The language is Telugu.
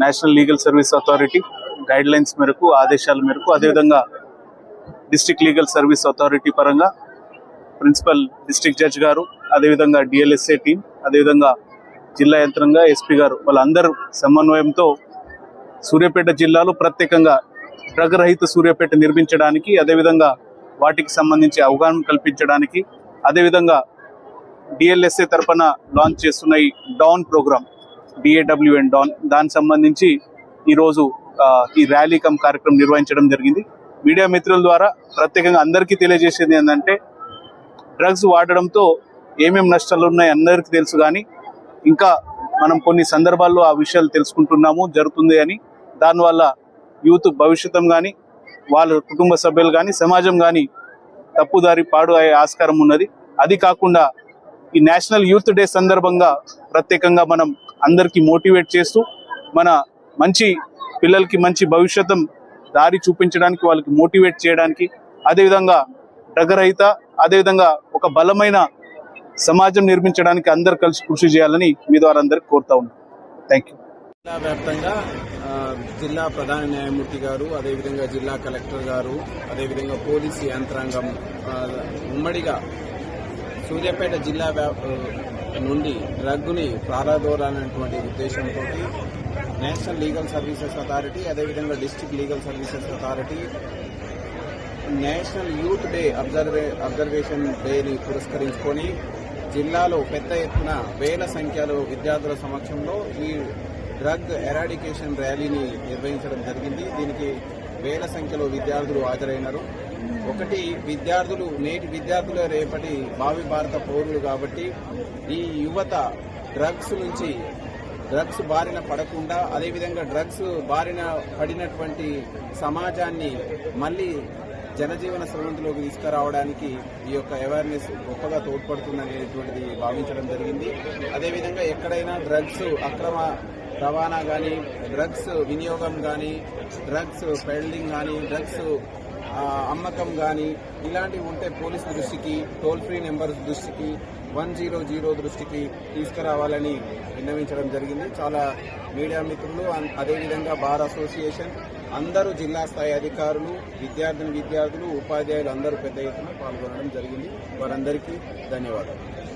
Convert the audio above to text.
National legal service authority guidelines మేరకు ఆదేశాల మేరకు అదేవిధంగా డిస్టిక్ లీగల్ సర్వీస్ అథారిటీ పరంగా ప్రిన్సిపల్ డిస్ట్రిక్ట్ జడ్జ్ గారు అదేవిధంగా డిఎల్ఎస్ఏ టీం అదేవిధంగా జిల్లా యంత్రంగా ఎస్పీ గారు వాళ్ళందరూ సమన్వయంతో సూర్యాపేట జిల్లాలో ప్రత్యేకంగా డ్రగ్ రహిత సూర్యాపేట నిర్మించడానికి అదేవిధంగా వాటికి సంబంధించి అవగాహన కల్పించడానికి అదేవిధంగా డిఎల్ఎస్ఏ తరఫున లాంచ్ చేస్తున్న ఈ డౌన్ ప్రోగ్రామ్ డిఏడబ్ల్యూఎన్ డాన్ దానికి సంబంధించి ఈరోజు ఈ ర్యాలీ కమ్ కార్యక్రమం నిర్వహించడం జరిగింది. మీడియా మిత్రుల ద్వారా ప్రత్యేకంగా అందరికీ తెలియజేసేది ఏంటంటే డ్రగ్స్ వాడడంతో ఏమేమి నష్టాలు ఉన్నాయి అందరికీ తెలుసు కానీ ఇంకా మనం కొన్ని సందర్భాల్లో ఆ విషయాలు తెలుసుకుంటున్నాము జరుగుతుంది అని. దానివల్ల యూత్ భవిష్యత్తం కానీ వాళ్ళ కుటుంబ సభ్యులు కానీ సమాజం కానీ తప్పుదారి పాడు అయ్యే ఆస్కారం ఉన్నది. అది కాకుండా ఈ నేషనల్ యూత్ డే సందర్భంగా ప్రత్యేకంగా మనం అందరికీ మోటివేట్ చేస్తూ మన మంచి పిల్లలకి మంచి భవిష్యత్తం దారి చూపించడానికి వాళ్ళకి మోటివేట్ చేయడానికి అదేవిధంగా డ్రగ్ రహిత అదేవిధంగా ఒక బలమైన సమాజం నిర్మించడానికి అందరు కలిసి కృషి చేయాలని మీ ద్వారా అందరికి కోరుతా ఉన్నాను థ్యాంక్ యూ జిల్లా వ్యాప్తంగా జిల్లా ప్రధాన న్యాయమూర్తి గారు అదేవిధంగా జిల్లా కలెక్టర్ గారు అదేవిధంగా పోలీసు యంత్రాంగం ఉమ్మడిగా సూర్యాపేట జిల్లా నుండి డ్రగ్గుని ప్రారదోరాలనేటువంటి ఉద్దేశంతో నేషనల్ లీగల్ సర్వీసెస్ అథారిటీ అదేవిధంగా district legal services authority national youth day observe observation డేని పురస్కరించుకొని జిల్లాలో పెద్ద ఎత్తున వేల సంఖ్యలో విద్యార్థుల సమక్షంలో ఈ డ్రగ్ ఎరాడికేషన్ ర్యాలీని నిర్వహించడం జరిగింది. దీనికి వేల సంఖ్యలో విద్యార్థులు హాజరైనారు. ఒకటి విద్యార్థులు నేటి విద్యార్థుల రేపటి భావి భారత పౌరులు కాబట్టి ఈ యువత డ్రగ్స్ నుంచి డ్రగ్స్ బారిన పడకుండా అదేవిధంగా డ్రగ్స్ బారిన పడినటువంటి సమాజాన్ని మళ్ళీ జనజీవన స్రవంతిలోకి తీసుకురావడానికి ఈ యొక్క అవేర్నెస్ గొప్పగా తోడ్పడుతుందనేటువంటిది భావించడం జరిగింది. అదేవిధంగా ఎక్కడైనా డ్రగ్స్ అక్రమ రవాణా కానీ డ్రగ్స్ వినియోగం కానీ డ్రగ్స్ పెల్డింగ్ కానీ డ్రగ్స్ అమ్మకం కానీ ఇలాంటివి ఉంటే పోలీస్ దృష్టికి టోల్ ఫ్రీ నెంబర్ దృష్టికి వన్ జీరో జీరో దృష్టికి తీసుకురావాలని విన్నవించడం జరిగింది. చాలా మీడియా మిత్రులు అన్- అదేవిధంగా బార్ అసోసియేషన్ అందరూ జిల్లా స్థాయి అధికారులు విద్యార్థిని విద్యార్థులు ఉపాధ్యాయులు అందరూ పెద్ద ఎత్తున పాల్గొనడం జరిగింది. వారందరికీ ధన్యవాదాలు.